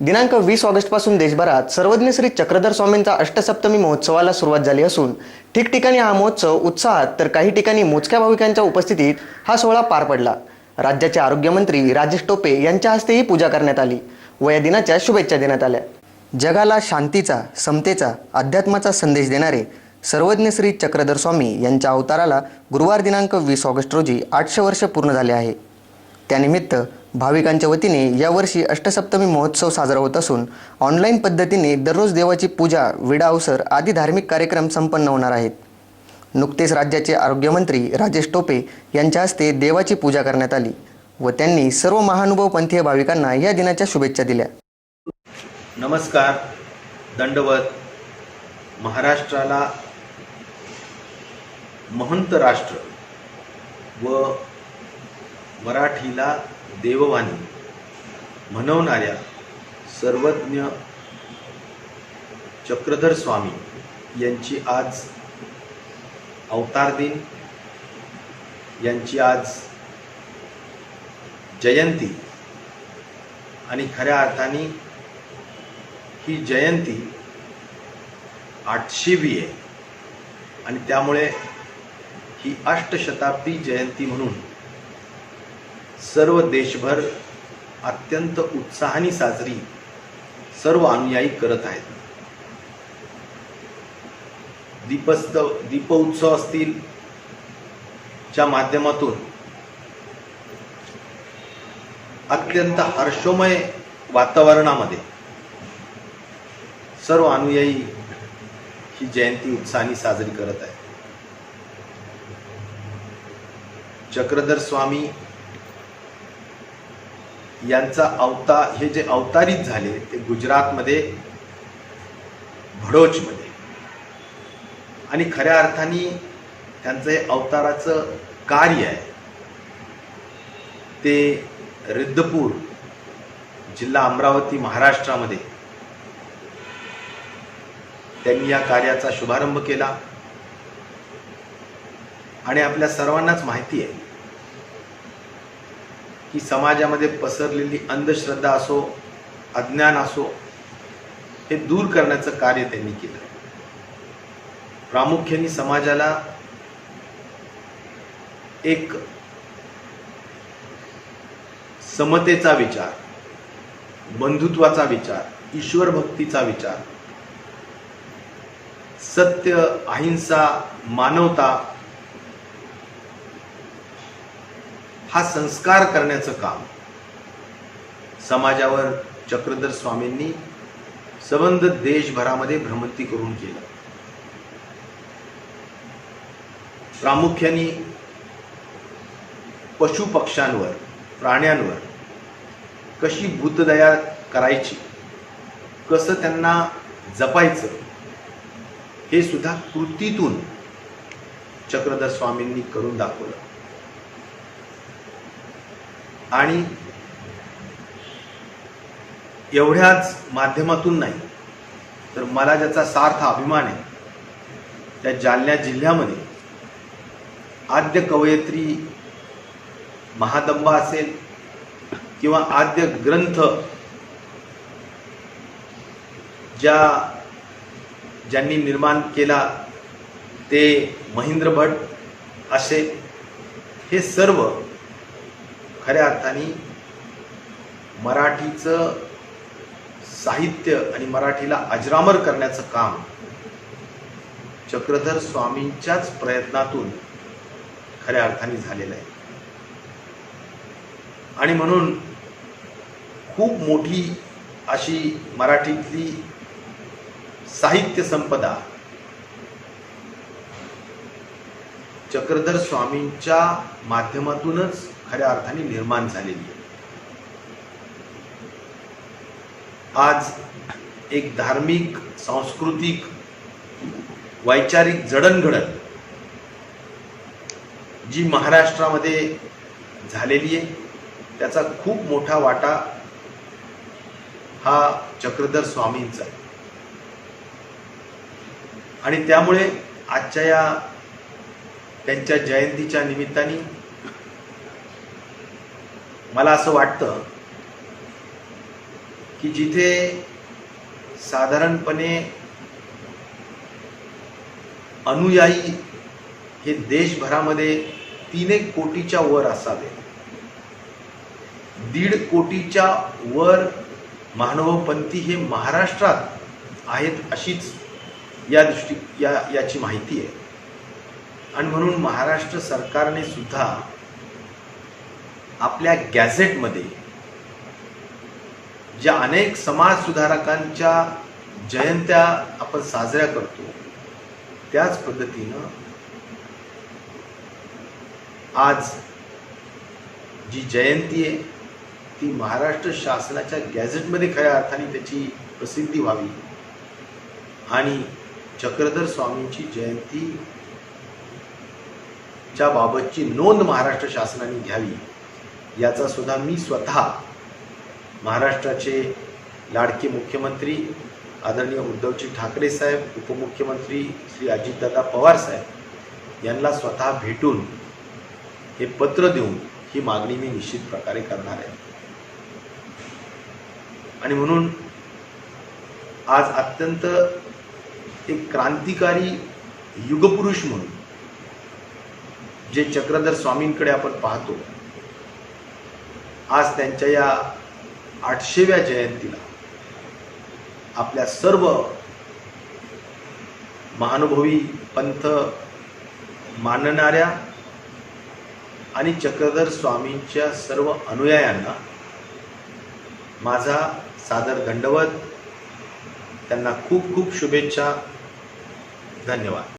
दिनांक वीस ऑगस्टपासून देशभरात सर्वज्ञ श्री चक्रधर स्वामींचा अष्टसप्तमी महोत्सवाला सुरुवात झाली असून ठिकठिकाणी हा महोत्सव उत्साहात तर काही ठिकाणी मोजक्या भाविकांच्या उपस्थितीत हा सोहळा पार पडला. राज्याचे आरोग्यमंत्री राजेश टोपे यांच्या हस्ते ही पूजा करण्यात आली. व या दिनाच्या शुभेच्छा देण्यात आल्या. जगाला शांतीचा समतेचा अध्यात्माचा संदेश देणारे सर्वज्ञ श्री चक्रधर स्वामी यांच्या अवताराला गुरुवार दिनांक वीस ऑगस्ट रोजी आठशे वर्ष पूर्ण झाले आहे. त्यानिमित्त भाविकांच्या वतीने यावर्षी अष्टसप्तमी महोत्सव साजरा होत असून ऑनलाईन पद्धतीने दररोज देवाची पूजा विडा अवसर आदी धार्मिक कार्यक्रम संपन्न होणार आहेत. नुकतेच राज्याचे आरोग्यमंत्री राजेश टोपे यांच्या हस्ते देवाची पूजा करण्यात आली व त्यांनी सर्व महानुभाव पंथीय भाविकांना या दिनाच्या शुभेच्छा दिल्या. नमस्कार दंडवत. महाराष्ट्राला महंत राष्ट्र व मराठीला देववाणी म्हणवणाऱ्या सर्वज्ञ चक्रधर स्वामी यांची आज अवतार दिन यांची आज जयंती. आणि खऱ्या अर्थाने ही जयंती आठशेवी आहे. आणि त्यामुळे ही अष्टशताब्दी जयंती म्हणून सर्व देशभर अत्यंत उत्साहाने साजरी सर्व अनुयायी करत आहेत. दीपस्तव दीपोत्सव असतील च्या माध्यमातून अत्यंत हर्षोमय वातावरणामध्ये सर्व अनुयायी ही जयंती उत्साहाने साजरी करत आहे चक्रधर स्वामी यांचा अवतार हे जे अवतारित झाले ते गुजरातमध्ये भडोचमध्ये. आणि खऱ्या अर्थाने त्यांचं हे अवताराचं कार्य आहे. ते रिद्धपूर जिल्हा अमरावती महाराष्ट्रामध्ये. त्यांनी या कार्याचा शुभारंभ केला. आणि आपल्या सर्वांनाच माहिती आहे की समाजामध्ये पसरलेली अंधश्रद्धा असो अज्ञान असो हे दूर करण्याचं कार्य त्यांनी केलं. प्रामुख्याने समाजाला एक समतेचा विचार बंधुत्वाचा विचार ईश्वर भक्तीचा विचार सत्य अहिंसा मानवता हा संस्कार करण्याचं काम. समाजावर चक्रधर स्वामींनी संबंध देशभरामध्ये भ्रमंती करून केलं. प्रामुख्याने पशु पक्ष्यांवर प्राण्यांवर कशी भूतदया करायची कसं त्यांना जपायचं हे सुद्धा कृतीतून चक्रधर स्वामींनी करून दाखवलं. आणि एवढ्याच माध्यमातून नाही तर मला ज्याचा सार्थ अभिमान आहे त्या जालन्या जिल्ह्यामध्ये आद्य कवयित्री महादंबा असेल किंवा आद्य ग्रंथ ज्या ज्यांनी निर्माण केला ते महेंद्र भट असे हे सर्व खऱ्या अर्थाने मराठीचं साहित्य आणि मराठीला अजरामर करण्याचं काम चक्रधर स्वामींच्याच प्रयत्नातून खऱ्या अर्थाने झालेलं आहे. आणि म्हणून खूप मोठी अशी मराठीतली साहित्य संपदा चक्रधर स्वामींच्या माध्यमातूनच खऱ्या अर्थाने निर्माण झालेली आहे. आज एक धार्मिक सांस्कृतिक वैचारिक जडणघडण जी महाराष्ट्रामध्ये झालेली आहे त्याचा खूप मोठा वाटा हा चक्रधर स्वामींचा आहे. आणि त्यामुळे आजच्या या त्यांच्या जयंतीच्या निमित्ताने मला असं वाटतं की जिथे साधारणपणे अनुयायी हे देशभरामध्ये तीन एक कोटीच्या वर असावे. दीड कोटीच्या वर मानवपंथी हे महाराष्ट्रात आहेत अशीच या दृष्टी या याची माहिती आहे. आणि म्हणून महाराष्ट्र सरकारने सुद्धा आपल्या गॅझेटमध्ये ज्या अनेक समाज सुधारकांच्या जयंत्या आपण साजऱ्या करतो त्याच पद्धतीनं आज जी जयंती आहे ती महाराष्ट्र शासनाच्या गॅझेटमध्ये खऱ्या अर्थाने त्याची प्रसिद्धी व्हावी. आणि चक्रधर स्वामींची जयंती च्या बाबतची नोंद महाराष्ट्र शासनाने घ्यावी. याचा सुद्धा मी स्वतः महाराष्ट्राचे लाडके मुख्यमंत्री आदरणीय उद्धवजी ठाकरे साहेब उपमुख्यमंत्री श्री अजितदादा पवार साहेब यांना स्वतः भेटून हे पत्र देऊन ही मागणी मी निश्चित प्रकारे करणार आहे. आणि म्हणून आज अत्यंत एक क्रांतिकारी युगपुरुष म्हणून जे चक्रधर स्वामींकडे आपण पाहतो आज त्यांच्या या आठशेव्या जयंतीला आपल्या सर्व महानुभवी पंथ मानणाऱ्या आणि चक्रधर स्वामींच्या सर्व अनुयायांना माझा सादर दंडवत. त्यांना खूप खूप शुभेच्छा. धन्यवाद.